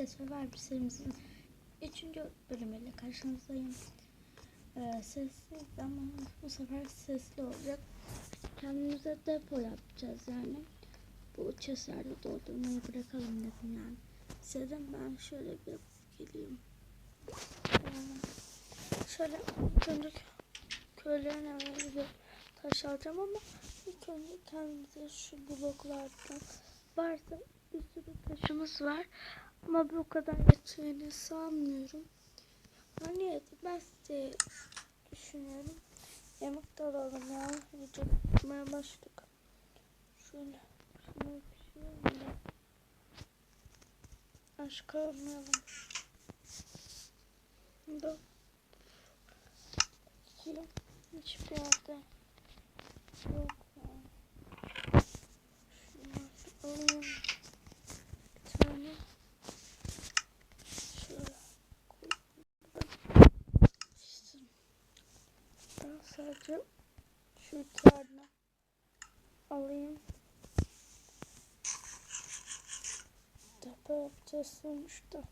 Öncelikle Survivor serimizin 3. bölümüyle karşınızdayım. Ee, sessiz ama bu sefer sesli olacak. Kendimize depo yapacağız yani. Bu chestleri doldurmayı bırakalım dedim yani. Dedim ben şöyle bir geleyim. Ee, şöyle önce köylerin evine bir taş alacağım ama ilk önce kendimize şu bloklardan varsa bir sürü taşımız var. Ama bu kadar yeteceğini sanmıyorum. Hani diye düşünüyorum. Yemek de alalım ya. İyice tutmaya başladık. Şöyle şunu pişirelim de. Aşk almayalım. Da. Bakayım. Hiçbir yerde yok. Şunu alayım. Bir tane. Şöyle koyayım. İşte sadece şu iki alayım. Depo yapacağız sonuçta.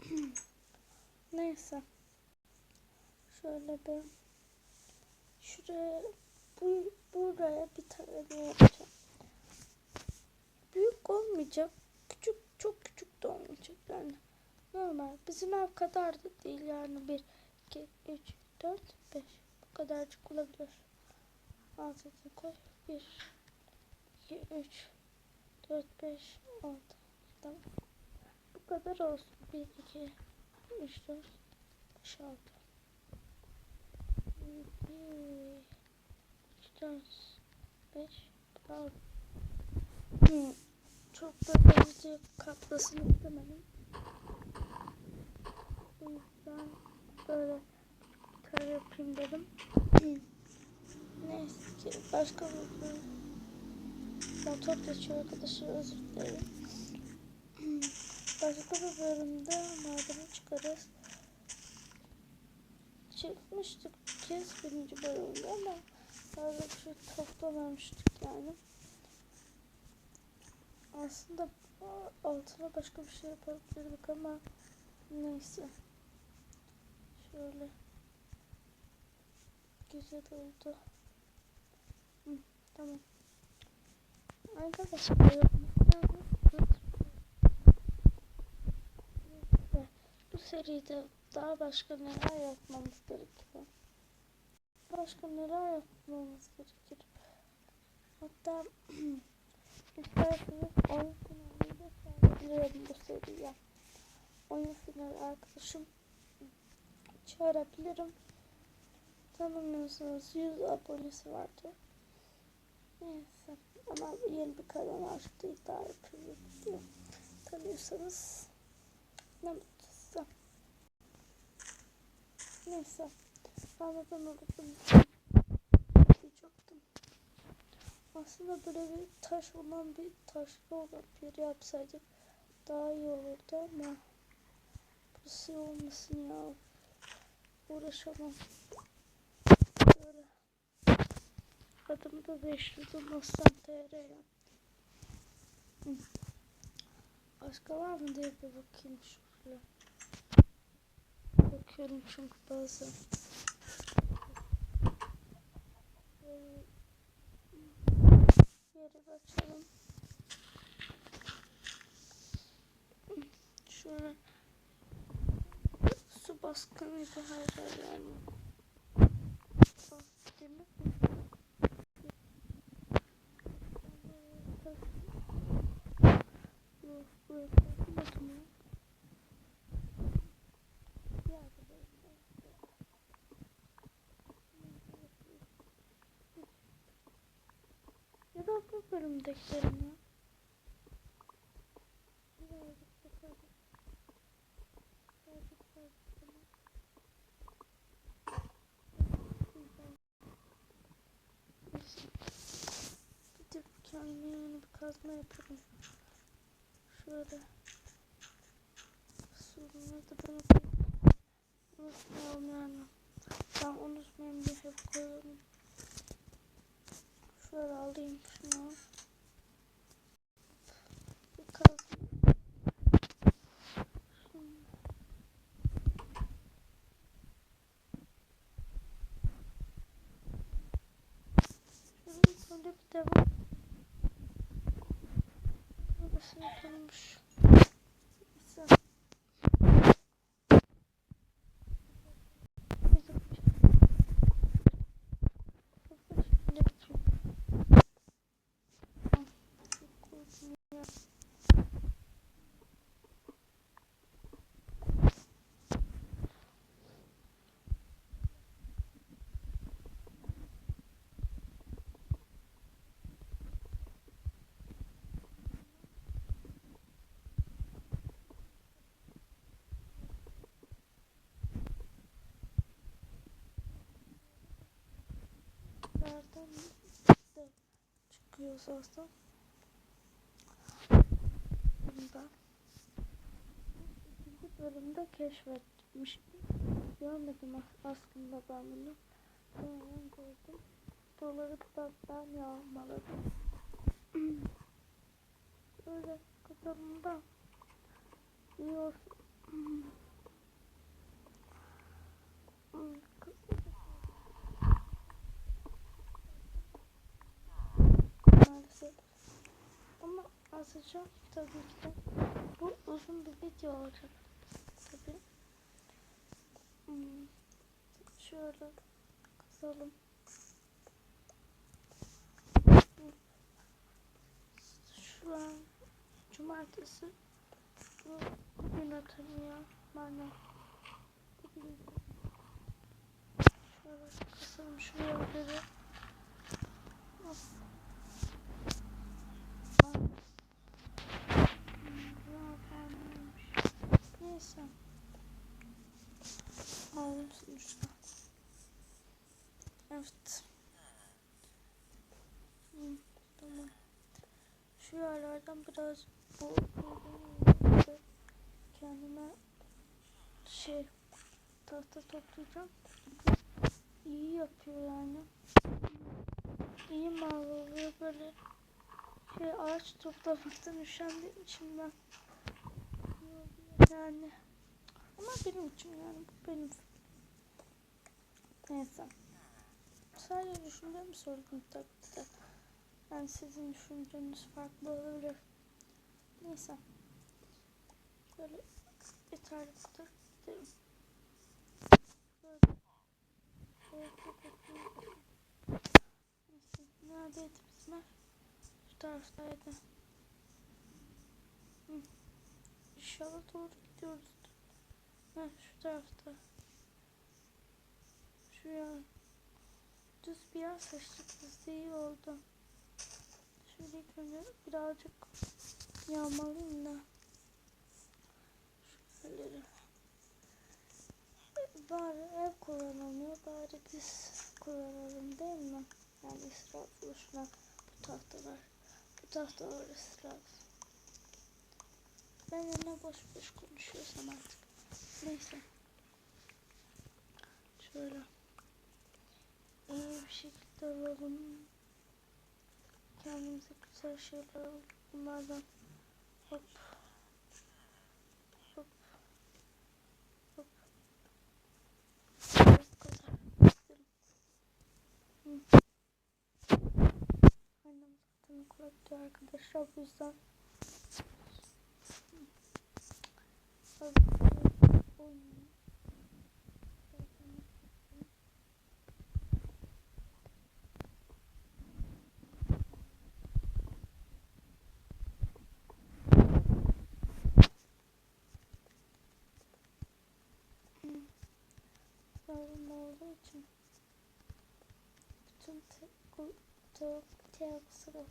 Neyse. Şöyle bir şuraya bu, buraya bir tane yapacağım. Büyük olmayacak. Küçük çok küçük de olmayacak yani. Normal. Bizim ev kadar da değil yani. 1, 2, 3, 4, 5. Bu kadarcık olabilir. Altına koy. 1, 2, 3, 4, 5, 6. Tamam. Bu kadar olsun. 1, 2, 3, 4, 5, 6. 2, 3, 4, 5, 6. Hmm. Çok da bence kaplasın istemedim. O yüzden böyle tane yapayım dedim. Neyse ki başka bir. Motor geçiyor arkadaşlar özür dilerim. Başka bir bölümde madeni çıkarız. Çıkmıştık bir kez birinci bölümde ama fazla bir şey toplamamıştık yani. Aslında altına başka bir şey yapabilirdik ama neyse. Şöyle. Güzel oldu. Hı, tamam. Arkadaşlar bu seride daha başka neler yapmamız gerekiyor? Başka neler yapmamız gerekir? Hatta İsterseniz oyun finalinde çağırabilirim bu seriye. Oyun finali arkadaşım çağırabilirim. Tanımıyorsanız 100 abonesi vardı. Neyse ama yeni bir kanal açtı iddia yapıyor. Tanıyorsanız ne mutlu size. Neyse. Ben unuttum. Diyecektim. Aslında böyle bir taş olan bir taşlı olan bir yer yapsaydık daha iyi olurdu ama burası olmasın ya. Uğraşamam. Böyle. Adımı da değiştirdim. Aslan TR. Hı. Başka var mı diye bir bakayım şöyle. Bakıyorum çünkü bazen. Böyle yeri açalım. Şöyle su baskınıydı her yer yani. Bak, Demir mi? Yok, buraya bakmadım ya. Yerde böyle. Ya. Birazcık bakalım. Birazcık bakalım. Gidip kendime yeni bir kazma yapalım. Şöyle. Sorunları da ben unutmayalım yani. Ben unutmayayım diye hep koyalım. Şöyle alayım şunu. Bir kazma. Hepsini kırmış. Neyse. Ne yapayım? Ah, çok korktum ya. Nereden de çıkıyor zaten. Bunda. İkinci bölümde keşfetmiş. Görmedim as- aslında ben bunu. Sonradan gördüm. Doları da ben yağmaladım. Böyle kafamda iyi olsun. Maalesef. Azıcık tabii ki de bu uzun bir video olacak. Tabii. Hmm. Şöyle kısalım. Şu an cumartesi. Bu bugün atamıyor. Bana. Bugün. Şöyle kısalım şuraya göre. Of. Bak. Hmm, ya kalmamış. Neyse. Aldım sonuçta. Evet. Hmm, tamam. Şu yerlerden biraz bu kendime şey tahta toplayacağım. İyi yapıyor yani. İyi mal oluyor böyle şey ağaç toplamaktan üşendiğim için ben yani. Ama benim için yani bu benim. Neyse. Sadece düşündüğümü sordum tabii de. Yani sizin düşünceniz farklı olabilir. Neyse. Böyle yeterli kadar gidelim. Neredeydi bizim ev? Şu taraftaydı. Hı. İnşallah doğru gidiyoruz. Ha şu tarafta. Şuraya düz bir yer seçtik biz de iyi oldu. Şöyle önce birazcık yağmalayayım da. Şöyle. Bari ev kullanılmıyor, bari biz kullanalım değil mi? Yani israf boşuna bu tahtalar. Bu tahtalar israf. Ben de ne boş boş konuşuyorsam artık. Neyse. Şöyle. İyi bir şekilde alalım. Kendimize güzel şeyler alalım. Bunlardan. Hı. Annem zaten gidiyor arkadaşlar bu yüzden Oyun. Sorun olduğu için bütün te, bu, te, te, sıra,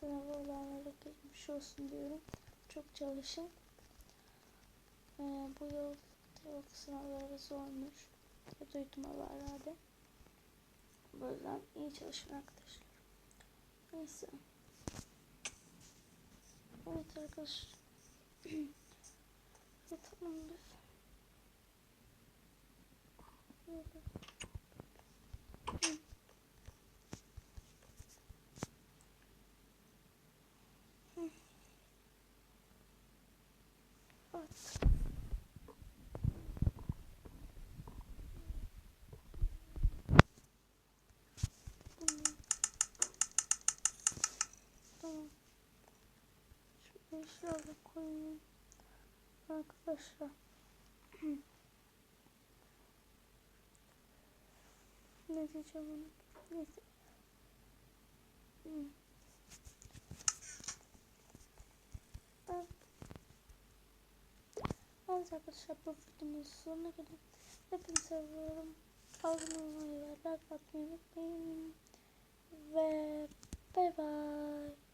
sınavı olanlara geçmiş olsun diyorum. Çok çalışın. Ee, bu yıl teok sınavları zormuş. diye Duydum haberlerde. Bu yüzden iyi çalışın arkadaşlar. Neyse. Evet arkadaşlar. Hı. Hı. Evet. Tamam. Tamam. Şu beş. Şöyle koyayım. Arkadaşlar. ne diyeceğim onu? Neyse. Ben Evet arkadaşlar bu videonun sonuna geldim. Hepinizi seviyorum. Abone olmayı ve like atmayı unutmayın. Ve bay bay.